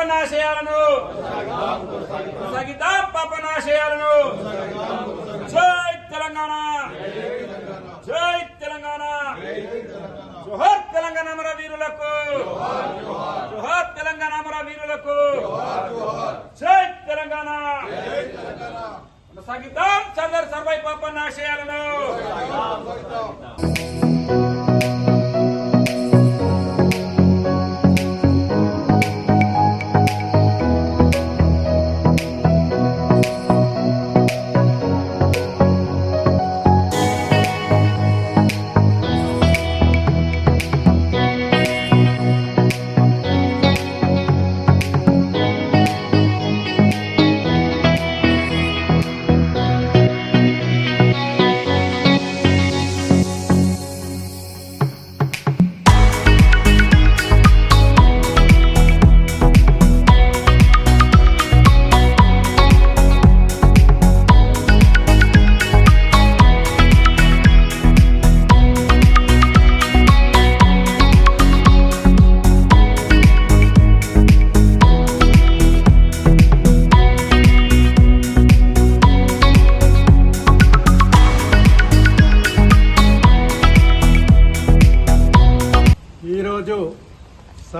పాపనాశయాలను కొనసాగిద్దాం పాపనాశయాలను జై తెలంగాణ. జై తెలంగాణ. జోహార్ తెలంగాణ అమర వీరులకు. జోహార్ తెలంగాణ అమర వీరులకు. జై తెలంగాణ. కొనసాగిద్దాం చందర్ సర్వై పాపన్న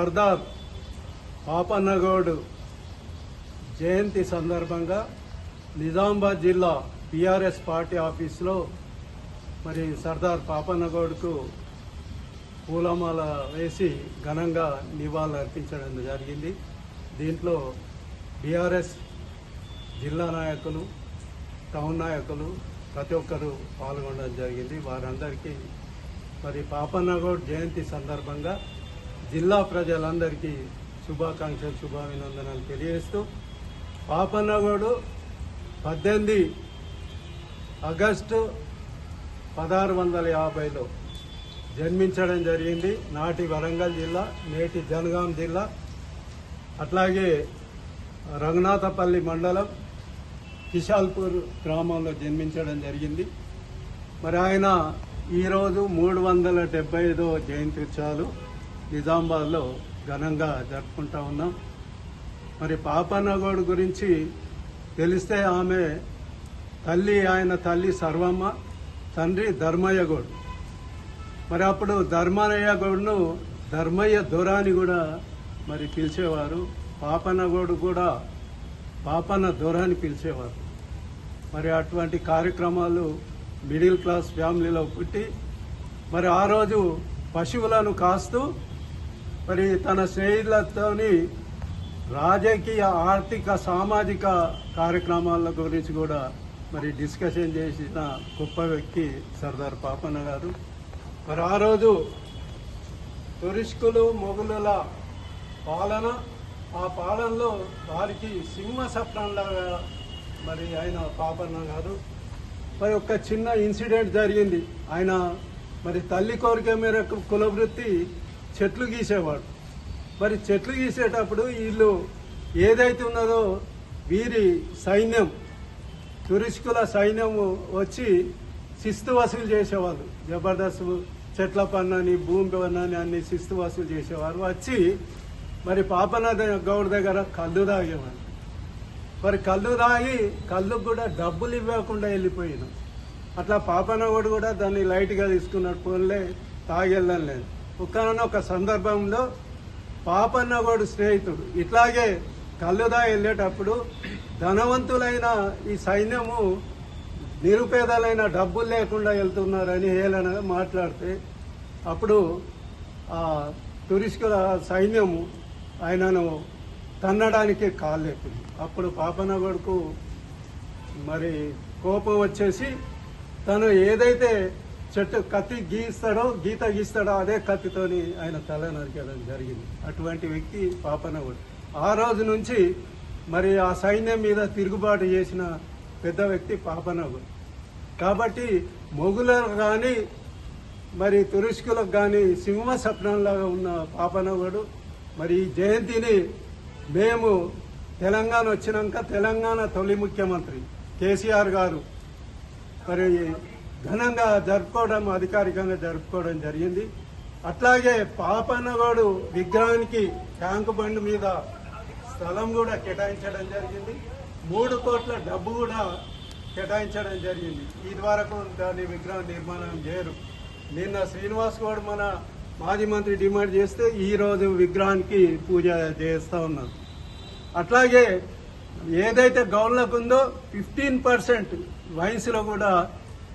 సర్దార్ పాపన్నగౌడ్ జయంతి సందర్భంగా నిజామాబాద్ జిల్లా బీఆర్ఎస్ పార్టీ ఆఫీసులో మరి సర్దార్ పాపన్నగౌడ్కు పూలమాల వేసి ఘనంగా నివాళులర్పించడం జరిగింది. దీంట్లో బీఆర్ఎస్ జిల్లా నాయకులు టౌన్ నాయకులు ప్రతి ఒక్కరూ పాల్గొనడం జరిగింది. వారందరికీ మరి పాపన్నగౌడ్ జయంతి సందర్భంగా జిల్లా ప్రజలందరికీ శుభాకాంక్షలు శుభాభినందనలు తెలియజేస్తూ పాపన్నగోడు పద్దెనిమిది ఆగస్టు పదహారు వందల యాభైలో జన్మించడం జరిగింది. నాటి వరంగల్ జిల్లా నేటి జనగాం జిల్లా అట్లాగే రంగనాథపల్లి మండలం కిషాల్పూర్ గ్రామంలో జన్మించడం జరిగింది. మరి ఆయన ఈరోజు మూడు వందల డెబ్బై ఐదో జయంతి ఉత్సవాలు. నిజామాబాద్లో ఘనంగా జరుపుకుంటా ఉన్నాం. మరి పాపన్నగౌడ్ గురించి తెలిస్తే ఆమె తల్లి ఆయన తల్లి సర్వమ్మ తండ్రి ధర్మయ్య గౌడ్. మరి అప్పుడు ధర్మయ్య గౌడ్ను ధర్మయ్య దొరాని కూడా మరి పిలిచేవారు. పాపన్న గౌడ్ కూడా పాపన్న దొరాని పిలిచేవారు. మరి అటువంటి కార్యక్రమాలు మిడిల్ క్లాస్ ఫ్యామిలీలో పుట్టి మరి ఆ రోజు పశువులను కాస్తూ మరి తన స్నేహితులతోని రాజకీయ ఆర్థిక సామాజిక కార్యక్రమాల గురించి కూడా మరి డిస్కషన్ చేసిన గొప్ప వ్యక్తి సర్దార్ పాపన్న గారు. మరి ఆ రోజు తురిష్కులు మొఘలుల పాలన ఆ పాలనలో వారికి సింహ సప్నంలాగా మరి ఆయన పాపన్న గారు. మరి ఒక చిన్న ఇన్సిడెంట్ జరిగింది. ఆయన మరి తల్లి కోరిక మేరకు కులవృత్తి చెట్లు గీసేవాడు. మరి చెట్లు గీసేటప్పుడు వీళ్ళు ఏదైతే ఉన్నదో వీరి సైన్యం తురిష్కుల సైన్యం వచ్చి శిస్తు వసూలు చేసేవాళ్ళు. జబర్దస్త్ చెట్ల పన్నని భూమి పన్నని అన్ని శిస్తు వసూలు చేసేవారు. వచ్చి మరి పాపనాథ గౌడ్ దగ్గర కళ్ళు తాగేవారు మరి కళ్ళు తాగి కళ్ళు కూడా డబ్బులు ఇవ్వకుండా వెళ్ళిపోయాను. అట్లా పాపనగోడు కూడా దాన్ని లైట్గా తీసుకున్నాడు. ఫోన్లే తాగెళ్ళం లేదు. ఒకనొక సందర్భంలో పాపన్నగౌడు స్నేహితుడు. ఇట్లాగే కళ్ళుదా వెళ్ళేటప్పుడు ధనవంతులైన ఈ సైన్యము నిరుపేదలైన డబ్బులు లేకుండా వెళ్తున్నారని హేళనగా మాట్లాడితే అప్పుడు ఆ తురిష్కుల సైన్యము ఆయనను తన్నడానికి కాలేపింది అప్పుడు పాపనగడుకు మరి కోపం వచ్చేసి తను ఏదైతే చెట్టు కత్తి గీస్తాడో గీత గీస్తాడో అదే కత్తితోని ఆయన తల నరికేయడం జరిగింది. అటువంటి వ్యక్తి పాపనగుడు ఆ రోజు నుంచి మరి ఆ సైన్యం మీద తిరుగుబాటు చేసిన పెద్ద వ్యక్తి పాపనగుడు కాబట్టి మొగులకు కానీ మరి తురుష్కులకు కానీ సింహ స్వప్నంలాగా ఉన్న పాపనగుడు మరి ఈ జయంతిని మేము తెలంగాణ వచ్చినాక తెలంగాణ తొలి ముఖ్యమంత్రి కేసీఆర్ గారు. మరి ఘనంగా జరుపుకోవడం అధికారికంగా జరుపుకోవడం జరిగింది. అట్లాగే పాపన్నగోడు విగ్రహానికి ట్యాంకు బండ్ మీద స్థలం కూడా కేటాయించడం జరిగింది. మూడు కోట్ల డబ్బు కూడా కేటాయించడం జరిగింది. ఇది వరకు దాని విగ్రహం నిర్మాణం చేయరు. నిన్న శ్రీనివాస్ గౌడ్ మన మాజీ మంత్రి డిమాండ్ చేస్తే ఈరోజు విగ్రహానికి పూజ చేస్తా ఉన్నారు. అట్లాగే ఏదైతే గౌన్లకు ఉందో ఫిఫ్టీన్ పర్సెంట్ వయసులో కూడా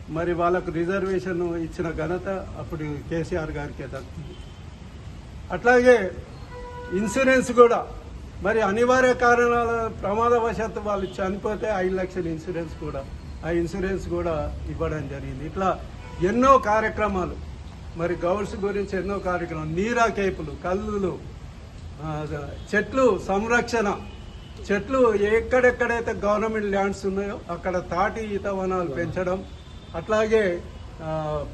మరి వాళ్ళకు రిజర్వేషన్ ఇచ్చిన ఘనత అప్పుడు కేసీఆర్ గారికే దక్కుతుంది అట్లాగే ఇన్సూరెన్స్ కూడా. మరి అనివార్య కారణాల ప్రమాదవశాత్తు వాళ్ళు చనిపోతే ఐదు లక్షల ఇన్సూరెన్స్ కూడా. ఆ ఇన్సూరెన్స్ కూడా ఇవ్వడం జరిగింది. ఇట్లా ఎన్నో కార్యక్రమాలు. మరి గౌడ్స్ గురించి ఎన్నో కార్యక్రమాలు. నీరా కేపులు కల్లులు చెట్లు సంరక్షణ. చెట్లు ఎక్కడెక్కడైతే గవర్నమెంట్ ల్యాండ్స్ ఉన్నాయో అక్కడ తాటి ఈత వనాలు పెంచడం. అట్లాగే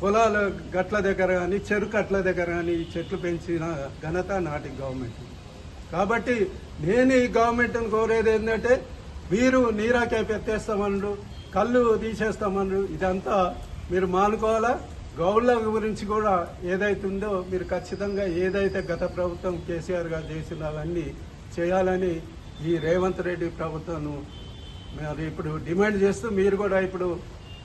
పొలాల గట్ల దగ్గర కానీ చెరుకు అట్ల దగ్గర కానీ ఈ చెట్లు పెంచిన ఘనత నాటి గవర్నమెంట్. కాబట్టి నేను ఈ గవర్నమెంట్ని కోరేది ఏంటంటే మీరు నీరాకే ఎత్తేస్తామన్నారు కళ్ళు తీసేస్తామన్నారు ఇదంతా మీరు మానుకోవాలా? గౌళ్ళ గురించి కూడా ఏదైతే ఉందో మీరు ఖచ్చితంగా ఏదైతే గత ప్రభుత్వం కేసీఆర్ గారు చేసిన అవన్నీ చేయాలని ఈ రేవంత్ రెడ్డి ప్రభుత్వం మరి ఇప్పుడు డిమాండ్ చేస్తూ మీరు కూడా ఇప్పుడు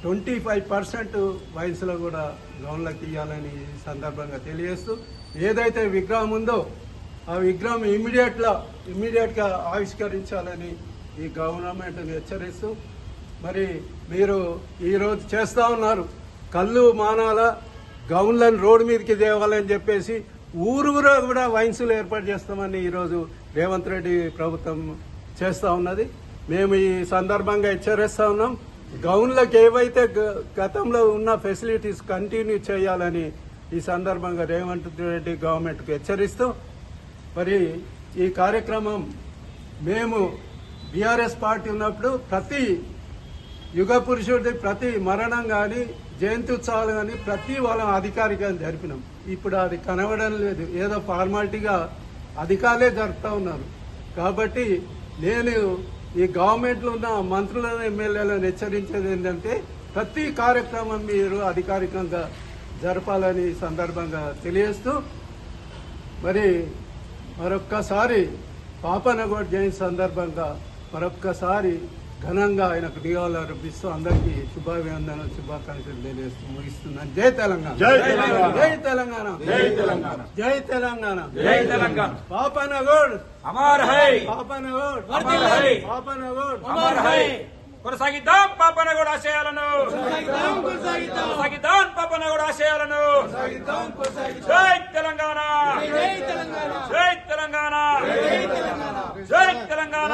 ట్వంటీ ఫైవ్ పర్సెంట్ వయసులో కూడా లోన్లకు ఇవ్వాలని ఈ సందర్భంగా తెలియజేస్తూ ఏదైతే విగ్రహం ఉందో ఆ విగ్రహం ఇమ్మీడియట్గా ఇమ్మీడియట్గా ఆవిష్కరించాలని ఈ గవర్నమెంట్ని హెచ్చరిస్తూ మరి మీరు ఈరోజు చేస్తూ ఉన్నారు. కళ్ళు మానాల గౌన్లను రోడ్డు మీదకి తేవాలని చెప్పేసి ఊరూరా కూడా వైన్సులు ఏర్పాటు చేస్తామని ఈరోజు రేవంత్ రెడ్డి ప్రభుత్వం చేస్తూ ఉన్నది. మేము ఈ సందర్భంగా హెచ్చరిస్తూ ఉన్నాం. గౌన్లకు ఏవైతే గ- గతంలో ఉన్న ఫెసిలిటీస్ కంటిన్యూ చేయాలని ఈ సందర్భంగా రేవంత్ రెడ్డి గవర్నమెంట్కు హెచ్చరిస్తూ మరి ఈ కార్యక్రమం మేము బీఆర్ఎస్ పార్టీ ఉన్నప్పుడు ప్రతి యుగ పురుషుడి ప్రతి మరణం కానీ జయంత్యుత్సవాలు కానీ ప్రతి వాళ్ళం అధికారికంగా జరిపినాం. ఇప్పుడు అది కనబడడం లేదు. ఏదో ఫార్మాలిటీగా అధికారులే జరుపుతూ ఉన్నారు. కాబట్టి నేను ఈ గవర్నమెంట్లో ఉన్న మంత్రులను ఎమ్మెల్యేలను హెచ్చరించేది ఏంటంటే ప్రతి కార్యక్రమం మీరు అధికారికంగా జరపాలని సందర్భంగా తెలియజేస్తూ మరి మరొక్కసారి పాపనగోడ్ జయంతి సందర్భంగా మరొక్కసారి ఘనంగా ఆయనకు నివాళులు అర్పిస్తూ అందరికీ శుభాభివందన శుభాకాంక్షలు తెలియజేస్తూ ముగిస్తున్నాను జై తెలంగాణ జై తెలంగాణ. జై తెలంగాణ జై తెలంగాణ జై తెలంగాణ జై తెలంగాణ పాపనగోడ్ అమర్ హై పాపనగోడ్ హై పాపనగోడ్ అమర్ హై కొనసాగిద్దాం పాపనగౌడ ఆశయాలను కొనసాగిద్దాం పాపనగౌడ ఆశయాలను జై తెలంగాణ జై తెలంగాణ జై తెలంగాణ.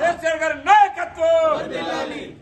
కేసీఆర్ గారి నాయకత్వం.